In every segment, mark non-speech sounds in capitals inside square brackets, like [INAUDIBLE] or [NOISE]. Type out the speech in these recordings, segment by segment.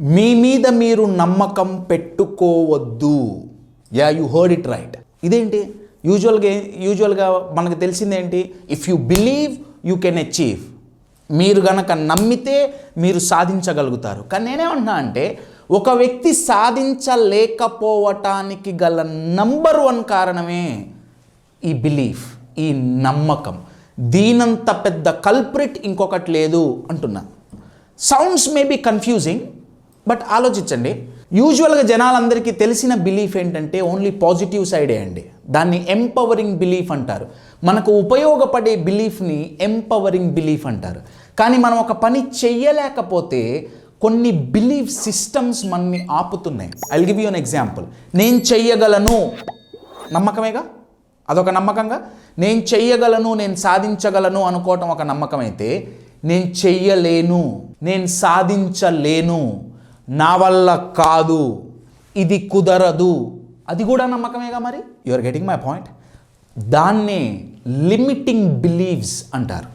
మీ మీద మీరు నమ్మకం పెట్టుకోవద్దు. Ya you heard it right ఇదేంటి? యూజువల్గా యూజువల్గా మనకు తెలిసిందేంటి? If you believe you can achieve మీరు గనక నమ్మితే మీరు సాధించగలుగుతారు. కానీ నేనేమంటున్నా అంటే ఒక వ్యక్తి సాధించలేకపోవటానికి గల నంబర్ వన్ కారణమే ఈ బిలీఫ్ ఈ నమ్మకం. దీనంత పెద్ద కల్ప్రిట్ ఇంకొకటి లేదు అంటున్నా. Sounds may be confusing but ఆలోచించండి. యూజువల్గా జనాలందరికీ తెలిసిన బిలీఫ్ ఏంటంటే ఓన్లీ పాజిటివ్ సైడే అండి. దాన్ని ఎంపవరింగ్ బిలీఫ్ అంటారు. మనకు ఉపయోగపడే బిలీఫ్ని ఎంపవరింగ్ బిలీఫ్ అంటారు. కానీ మనం ఒక పని చెయ్యలేకపోతే కొన్ని బిలీఫ్ సిస్టమ్స్ మనని ఆపుతున్నాయి. I give you an example నేను చెయ్యగలను. నమ్మకమేగా? అదొక నమ్మకంగా? నేను చెయ్యగలను నేను సాధించగలను అనుకోవటం ఒక నమ్మకం అయితే నేను చెయ్యలేను. నేను సాధించలేను. నా వల్ల కాదు ఇది కుదరదు. అది కూడా నమ్మకమేగా మరి? యువర్ గెటింగ్ మై పాయింట్ దాన్నే లిమిటింగ్ బిలీవ్స్ అంటారు.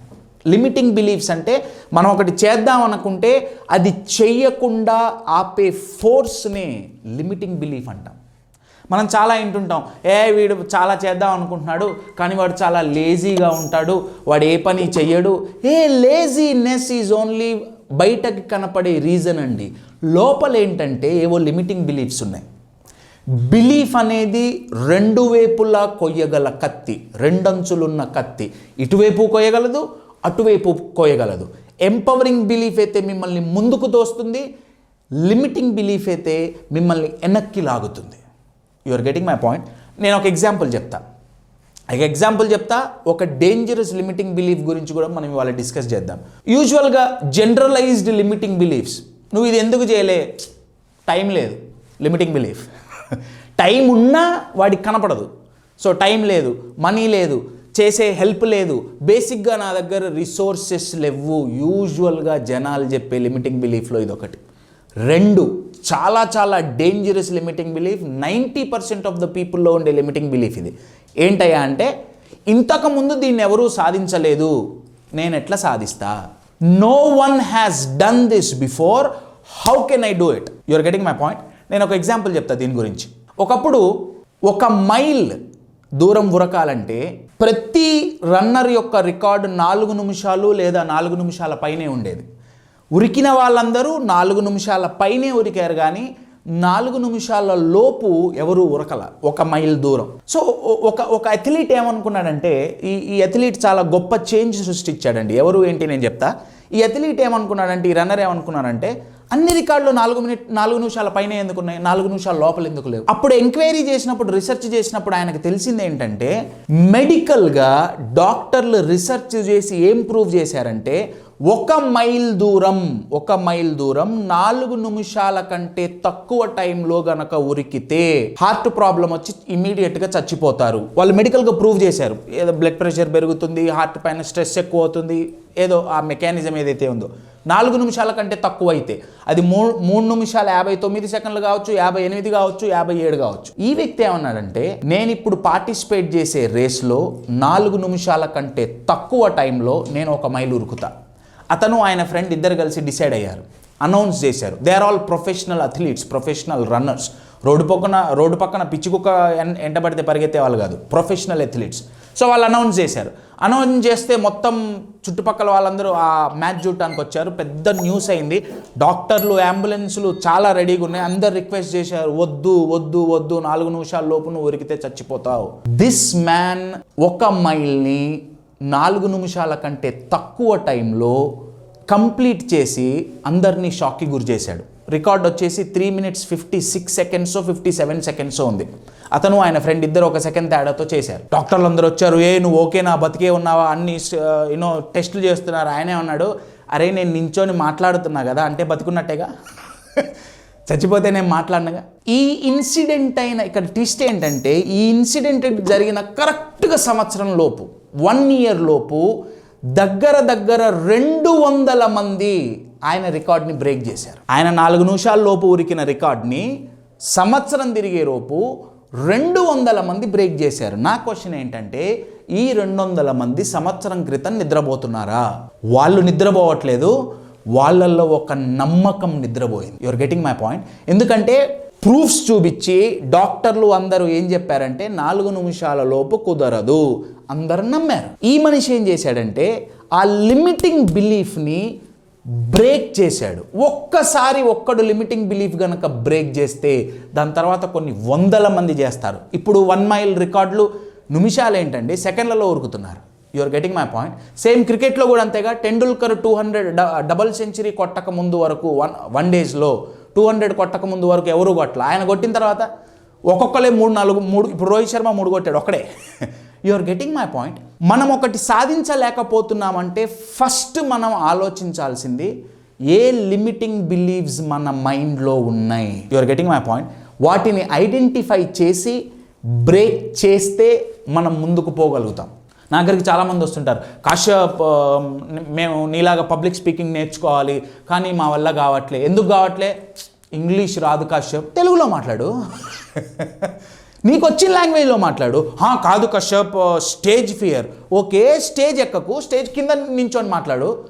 లిమిటింగ్ బిలీఫ్స్ అంటే మనం ఒకటి చేద్దాం అనుకుంటే అది చెయ్యకుండా ఆపే ఫోర్స్నే లిమిటింగ్ బిలీఫ్ అంటాం. మనం చాలా వింటుంటాం. ఏ వీడు చాలా చేద్దాం అనుకుంటున్నాడు కానీ వాడు చాలా లేజీగా ఉంటాడు వాడు ఏ పని చెయ్యడు. ఏ లేజీనెస్ ఈజ్ ఓన్లీ బయటకి కనపడే రీజన్ అండి. లోపల ఏంటంటే ఏవో లిమిటింగ్ బిలీఫ్స్ ఉన్నాయి. బిలీఫ్ అనేది రెండు వైపులా కొయ్యగల కత్తి రెండంచులున్న కత్తి. ఇటువైపు కొయ్యగలదు అటువైపు కొయ్యగలదు. ఎంపవరింగ్ బిలీఫ్ అయితే మిమ్మల్ని ముందుకు తోస్తుంది లిమిటింగ్ బిలీఫ్ అయితే మిమ్మల్ని వెనక్కి లాగుతుంది. You are getting my point నేను ఒక ఎగ్జాంపుల్ చెప్తా. ఒక ఎగ్జాంపుల్ చెప్తా ఒక డేంజరస్ లిమిటింగ్ బిలీఫ్ గురించి కూడా మనం ఇవాళ డిస్కస్ చేద్దాం. యూజువల్గా జనరలైజ్డ్ లిమిటింగ్ బిలీఫ్స్ నువ్వు ఇది ఎందుకు చేయలే? టైం లేదు. లిమిటింగ్ బిలీఫ్ టైం ఉన్నా వాడికి కనపడదు. సో టైం లేదు మనీ లేదు చేసే హెల్ప్ లేదు. బేసిక్గా నా దగ్గర రిసోర్సెస్ లేవు. యూజువల్గా జనాలు చెప్పే లిమిటింగ్ బిలీఫ్లో ఇదొకటి. రెండు చాలా చాలా dangerous limiting belief ninety percent of the పీపుల్లో ఉండే లిమిటింగ్ బిలీఫ్ ఇది. ఏంటయ్యా అంటే ఇంతకుముందు దీన్ని ఎవరూ సాధించలేదు. నేను ఎట్లా సాధిస్తా? No one has done this before how can I do it you're getting my point నేను ఒక ఎగ్జాంపుల్ చెప్తా దీని గురించి. ఒకప్పుడు ఒక మైల్ దూరం ఉరకాలంటే ప్రతి రన్నర్ యొక్క రికార్డు నాలుగు నిమిషాలు లేదా నాలుగు నిమిషాల పైనే ఉండేది. ఉరికిన వాళ్ళందరూ నాలుగు నిమిషాల పైనే ఉరికారు కానీ నాలుగు నిమిషాల లోపు ఎవరు ఉరకల ఒక మైల్ దూరం. సో ఒక ఒక అథ్లీట్ ఏమనుకున్నాడంటే ఈ ఈ అథ్లీట్ చాలా గొప్ప చేంజ్ సృష్టించాడండి. ఎవరు ఏంటి నేను చెప్తా? ఈ అథ్లీట్ ఏమనుకున్నాడంటే ఈ రన్నర్ ఏమనుకున్నాడంటే అన్ని రికార్డులు నాలుగు మినిట్ నాలుగు నిమిషాల పైన ఎందుకు ఉన్నాయి? నాలుగు నిమిషాల లోపల ఎందుకు లేవు? అప్పుడు ఎంక్వైరీ చేసినప్పుడు రీసెర్చ్ చేసినప్పుడు ఆయనకు తెలిసింది ఏంటంటే మెడికల్గా డాక్టర్లు రీసెర్చ్ చేసి ఏం ప్రూవ్ చేశారంటే ఒక మైల్ దూరం ఒక మైల్ దూరం నాలుగు నిమిషాల కంటే తక్కువ టైంలో గనక ఉరికితే హార్ట్ ప్రాబ్లం వచ్చి ఇమీడియట్గా చచ్చిపోతారు. వాళ్ళు మెడికల్గా ప్రూవ్ చేశారు. ఏదో బ్లడ్ ప్రెషర్ పెరుగుతుంది హార్ట్ పైన స్ట్రెస్ ఎక్కువ అవుతుంది ఏదో ఆ మెకానిజం ఏదైతే ఉందో. నాలుగు నిమిషాల కంటే తక్కువ అయితే. అది మూడు మూడు నిమిషాలు యాభై తొమ్మిది సెకండ్లు కావచ్చు యాభై ఎనిమిది కావచ్చు యాభై ఏడు కావచ్చు. ఈ వ్యక్తి ఏమన్నాడంటే నేను ఇప్పుడు పార్టిసిపేట్ చేసే రేస్లో నాలుగు నిమిషాల కంటే తక్కువ టైంలో నేను ఒక మైలు ఉరుకుతా. అతను ఆయన ఫ్రెండ్ ఇద్దరు కలిసి డిసైడ్ అయ్యారు. అనౌన్స్ చేశారు. They are all professional athletes professional runners road పక్కన రోడ్డు పక్కన పిచ్చి కుక్క ఎంటబడితే పరిగెత్తే వాళ్ళు కాదు. ప్రొఫెషనల్ అథ్లీట్స్ సో వాళ్ళు అనౌన్స్ చేశారు. అనౌన్స్ చేస్తే మొత్తం చుట్టుపక్కల వాళ్ళందరూ ఆ మ్యాచ్ చూడటానికి వచ్చారు. పెద్ద న్యూస్ అయింది. డాక్టర్లు అంబులెన్స్లు చాలా రెడీగా ఉన్నాయి. అందరు రిక్వెస్ట్ చేశారు. వద్దు వద్దు వద్దు. నాలుగు నిమిషాల లోపు నువ్వు ఉరికితే చచ్చిపోతావు. దిస్ మ్యాన్ ఒక మైల్ని నాలుగు నిమిషాల కంటే తక్కువ టైంలో కంప్లీట్ చేసి అందరినీ షాక్కి గురి చేశాడు. రికార్డ్ వచ్చేసి three minutes fifty six seconds fifty seven seconds ఉంది. అతను ఆయన ఫ్రెండ్ ఇద్దరు ఒక సెకండ్ తేడాతో చేశారు. డాక్టర్లు అందరూ వచ్చారు ఏ నువ్వు ఓకేనా బతికే ఉన్నావా? అన్ని యూనో టెస్టులు చేస్తున్నారు. ఆయనే ఉన్నాడు అరే నేను నించొని మాట్లాడుతున్నా కదా అంటే బతుకున్నట్టేగా? చచ్చిపోతే నేను మాట్లాడినగా? ఈ ఇన్సిడెంట్ అయిన ఇక్కడ ట్విస్ట్ ఏంటంటే ఈ ఇన్సిడెంట్ జరిగిన కరెక్ట్గా సంవత్సరం లోపు వన్ ఇయర్ లోపు దగ్గర దగ్గర రెండు వందల మంది ఆయన రికార్డ్ని బ్రేక్ చేశారు. ఆయన నాలుగు నిమిషాల లోపు ఉరికిన రికార్డ్ని సంవత్సరం తిరిగే లోపు రెండు వందల మంది బ్రేక్ చేశారు. నా క్వశ్చన్ ఏంటంటే ఈ రెండు వందల మంది సంవత్సరం క్రితం నిద్రపోతున్నారా? వాళ్ళు నిద్రపోవట్లేదు వాళ్ళల్లో ఒక నమ్మకం నిద్రపోయింది. యువర్ గెటింగ్ మై పాయింట్ ఎందుకంటే ప్రూఫ్స్ చూపించి డాక్టర్లు అందరూ ఏం చెప్పారంటే నాలుగు నిమిషాల లోపు కుదరదు. అందరూ నమ్మారు. ఈ మనిషి ఏం చేశాడంటే ఆ లిమిటింగ్ బిలీఫ్ని బ్రేక్ చేశాడు. ఒక్కసారి ఒక్కడు లిమిటింగ్ బిలీఫ్ కనుక బ్రేక్ చేస్తే దాని తర్వాత కొన్ని వందల మంది చేస్తారు. ఇప్పుడు వన్ మైల్ రికార్డులు నిమిషాలు ఏంటండి సెకండ్లలో ఉరుకుతున్నారు. You're getting my point same క్రికెట్లో కూడా అంతేగా. Tendulkar two hundred double century కొట్టక ముందు వరకు వన్ వన్ డేస్లో టూ హండ్రెడ్ కొట్టక ముందు వరకు ఎవరు కొట్టలే? ఆయన కొట్టిన తర్వాత ఒక్కొక్కలే మూడు నాలుగు మూడు ఇప్పుడు రోహిత్ శర్మ మూడు కొట్టాడు ఒకడే you are getting my point మనం ఒకటి సాధించలేకపోతున్నామంటే ఫస్ట్ మనం ఆలోచించాల్సింది ఏ లిమిటింగ్ బిలీవ్స్ మన మైండ్లో ఉన్నాయి? You are getting my point వాటిని ఐడెంటిఫై చేసి బ్రేక్ చేస్తే మనం ముందుకు పోగలుగుతాం. నా దగ్గరికి చాలామంది వస్తుంటారు. కాశ్యప్ మేము నీలాగా పబ్లిక్ స్పీకింగ్ నేర్చుకోవాలి కానీ మా వల్ల కావట్లే. ఎందుకు కావట్లే? ఇంగ్లీష్ రాదు కాశ్యప్. తెలుగులో మాట్లాడు. [LAUGHS] నీకు వచ్చిన లాంగ్వేజ్లో మాట్లాడు. "హా, కాదు Kashyap stage fear. Okay stage ఎక్కకు? Stage కింద నించొని మాట్లాడు.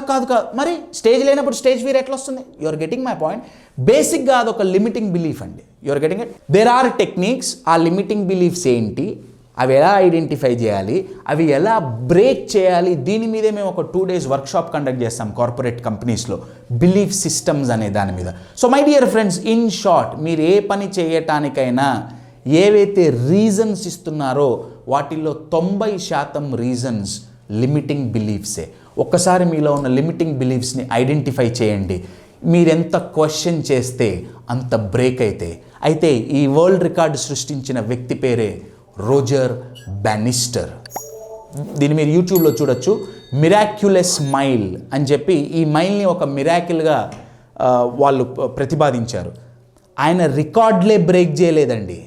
కాదు కాదు మరి స్టేజ్ లేనప్పుడు స్టేజ్ ఫియర్ ఎట్లా వస్తుంది you are getting my point బేసిక్గా అదొక లిమిటింగ్ బిలీఫ్ అండి. You are getting it there are techniques ఆ లిమిటింగ్ బిలీఫ్స్ ఏంటి? అవి ఎలా ఐడెంటిఫై చేయాలి? అవి ఎలా బ్రేక్ చేయాలి? దీని మీదే మేము ఒక టూ డేస్ వర్క్షాప్ కండక్ట్ చేస్తాం కార్పొరేట్ కంపెనీస్లో బిలీఫ్ సిస్టమ్స్ అనే దాని మీద. So my dear friends in short మీరు ఏ పని చేయటానికైనా ఏవైతే రీజన్స్ ఇస్తున్నారో వాటిల్లో తొంభై శాతం రీజన్స్ లిమిటింగ్ బిలీఫ్సే ఒక్కసారి మీలో ఉన్న లిమిటింగ్ బిలీఫ్స్ని ఐడెంటిఫై చేయండి. మీరెంత క్వశ్చన్ చేస్తే అంత బ్రేక్ అయితే. అయితే ఈ వరల్డ్ రికార్డు సృష్టించిన వ్యక్తి పేరే రోజర్ బ్యానిస్టర్. దీన్ని మీరు యూట్యూబ్లో చూడొచ్చు. మిరాక్యులస్ మైల్ అని చెప్పి ఈ మైల్ని ఒక మిరాకిల్గా వాళ్ళు ప్రతిపాదించారు. ఆయన రికార్డ్లే బ్రేక్ చేయలేదండి.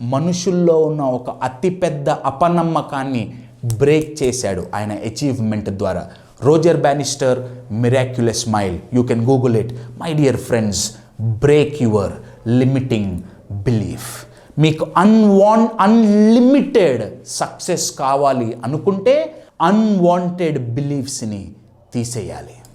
మనుషుల్లో ఉన్న ఒక అతిపెద్ద అపనమ్మకాన్ని బ్రేక్ చేశాడు ఆయన అచీవ్మెంట్ ద్వారా. Roger Bannister miraculous mile you can Google it my dear friends break your limiting belief మీకు అన్వాన్ అన్లిమిటెడ్ సక్సెస్ కావాలి అనుకుంటే అన్వాంటెడ్ బిలీఫ్స్ని తీసేయాలి.